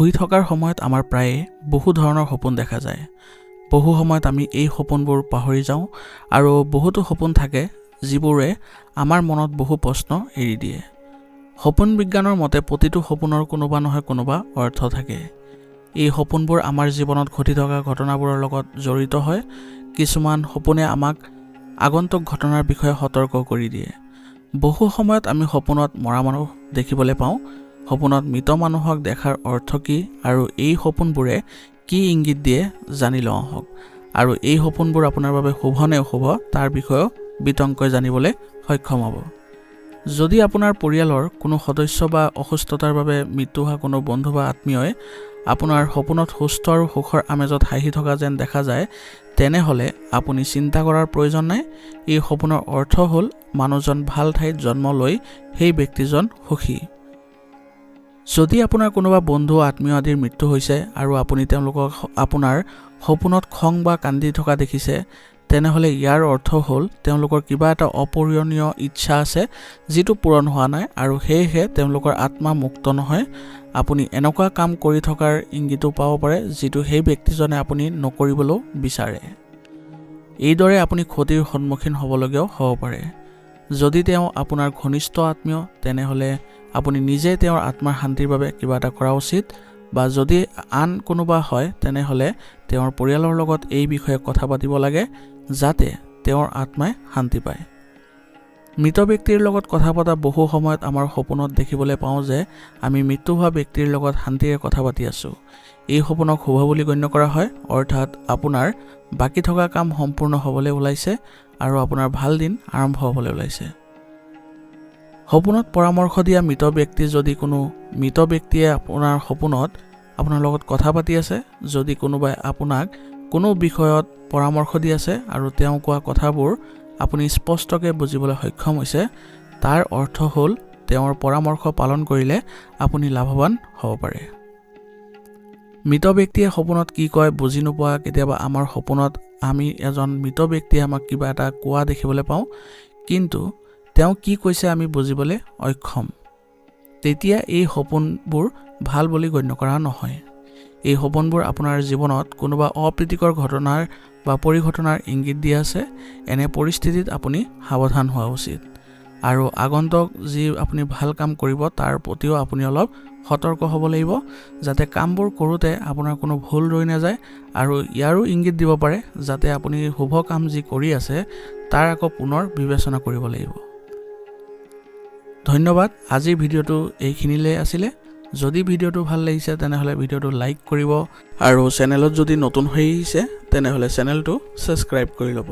শুই থকাৰ সময়ত আমাৰ প্ৰায়ে বহু ধৰণৰ সপোন দেখা যায়। বহু সময়ত আমি এই সপোনবোৰ পাহৰি যাওঁ আৰু বহুতো সপোন থাকে যিবোৰে আমাৰ মনত বহু প্ৰশ্ন এৰি দিয়ে। সপোন বিজ্ঞানৰ মতে প্ৰতিটো সপোনৰ কোনোবা নহয় কোনোবা অৰ্থ থাকে। এই সপোনবোৰ আমাৰ জীৱনত ঘটি থকা ঘটনাবোৰৰ লগত জড়িত হয়। কিছুমান সপোনে আমাক আগন্তুক ঘটনাৰ বিষয়ে সতৰ্ক কৰি দিয়ে। বহু সময়ত আমি সপোনত মৰা মানুহ দেখিবলৈ পাওঁ। সপোনত মৃত মানুহক দেখাৰ অৰ্থ কি আৰু এই সপোনবোৰে কি ইংগিত দিয়ে জানি লওঁ আহক। আৰু এই সপোনবোৰ আপোনাৰ বাবে শুভ নে অশুভ তাৰ বিষয়েও বিতংকৈ জানিবলৈ সক্ষম হ'ব। যদি আপোনাৰ পৰিয়ালৰ কোনো সদস্য বা অসুস্থতাৰ বাবে মৃত্যু হোৱা কোনো বন্ধু বা আত্মীয়ই আপোনাৰ সপোনত সুস্থ আৰু সুখৰ আমেজত হাঁহি থকা যেন দেখা যায় তেনেহ'লে আপুনি চিন্তা কৰাৰ প্ৰয়োজন নাই। এই সপোনৰ অৰ্থ হ'ল মানুহজন ভাল ঠাইত জন্ম লৈ সেই ব্যক্তিজন সুখী। যদি আপোনাৰ কোনোবা বন্ধু আত্মীয় আদিৰ মৃত্যু হৈছে আৰু আপুনি তেওঁলোকক আপোনাৰ সপোনত খং বা কান্দি থকা দেখিছে তেনেহ'লে ইয়াৰ অৰ্থ হ'ল তেওঁলোকৰ কিবা এটা অপূৰণীয় ইচ্ছা আছে যিটো পূৰণ হোৱা নাই আৰু সেয়েহে তেওঁলোকৰ আত্মা মুক্ত নহয়। আপুনি এনেকুৱা কাম কৰি থকাৰ ইংগিতো পাব পাৰে যিটো সেই ব্যক্তিজনে আপুনি নকৰিবলৈও বিচাৰে। এইদৰে আপুনি ক্ষতিৰ সন্মুখীন হ'বলগীয়াও হ'ব পাৰে। যদি তেওঁ আপোনাৰ ঘনিষ্ঠ আত্মীয় তেনেহ'লে আপুনি নিজে তেওঁৰ আত্মাৰ শান্তিৰ বাবে কিবা এটা কৰা উচিত বা যদি আন কোনোবা হয় তেনেহ'লে তেওঁৰ পৰিয়ালৰ লগত এই বিষয়ে কথা পাতিব লাগে যাতে তেওঁৰ আত্মাই শান্তি পায়। মৃত ব্যক্তিৰ লগত কথা পতা বহু সময়ত আমাৰ সপোনত দেখিবলৈ পাওঁ যে আমি মৃত্যু হোৱা ব্যক্তিৰ লগত শান্তিৰে কথা পাতি আছোঁ। এই সপোনক শুভ বুলি গণ্য কৰা হয় অৰ্থাৎ আপোনাৰ বাকী থকা কাম সম্পূৰ্ণ হ'বলৈ ওলাইছে আৰু আপোনাৰ ভাল দিন আৰম্ভ হ'বলৈ ওলাইছে। সপোনত পৰামৰ্শ দিয়া মৃত ব্যক্তি যদি কোনো মৃত ব্যক্তিয়ে আপোনাৰ সপোনত আপোনাৰ লগত কথা পাতি আছে যদি কোনোবাই আপোনাক কোনো বিষয়ত পৰামৰ্শ দি আছে আৰু তেওঁ কোৱা কথাবোৰ আপুনি স্পষ্টকৈ বুজিবলৈ সক্ষম হৈছে তাৰ অৰ্থ হ'ল তেওঁৰ পৰামৰ্শ পালন কৰিলে আপুনি লাভৱান হ'ব পাৰে। মৃত ব্যক্তিয়ে সপোনত কি কয় বুজি নোপোৱা কেতিয়াবা আমাৰ সপোনত আমি এজন মৃত ব্যক্তিয়ে আমাক কিবা এটা কোৱা দেখিবলৈ পাওঁ কিন্তু তেওঁ কি কৈছে আমি বুজিবলৈ অক্ষম। তেতিয়া এই সপোনবোৰ ভাল বুলি গণ্য কৰা নহয়। এই সপোনবোৰ আপোনাৰ জীৱনত কোনোবা অপ্ৰীতিকৰ ঘটনাৰ বা পৰিঘটনাৰ ইংগিত দি আছে এনে পৰিস্থিতিত আপুনি সাৱধান হোৱা উচিত। আৰু আগন্তুক যি আপুনি ভাল কাম কৰিব তাৰ প্ৰতিও আপুনি অলপ সতৰ্ক হ'ব লাগিব যাতে কামবোৰ কৰোঁতে আপোনাৰ কোনো ভুল ৰৈ নাযায় আৰু ইয়াৰো ইংগিত দিব পাৰে যাতে আপুনি শুভ কাম যি কৰি আছে তাৰ আকৌ পুনৰ বিবেচনা কৰিব লাগিব। ধন্যবাদ। আজিৰ ভিডিঅ'টো এইখিনিলে আছিলে। যদি ভিডিঅ'টো ভালো লাগিছে, তেনেহ'লে ভিডিঅ'টো লাইক কৰিব। আৰু চেনেলত যদি নতুন হৈ আহিছে, তেনেহ'লে চেনেলটো ছাবস্ক্ৰাইব কৰি ল'ব।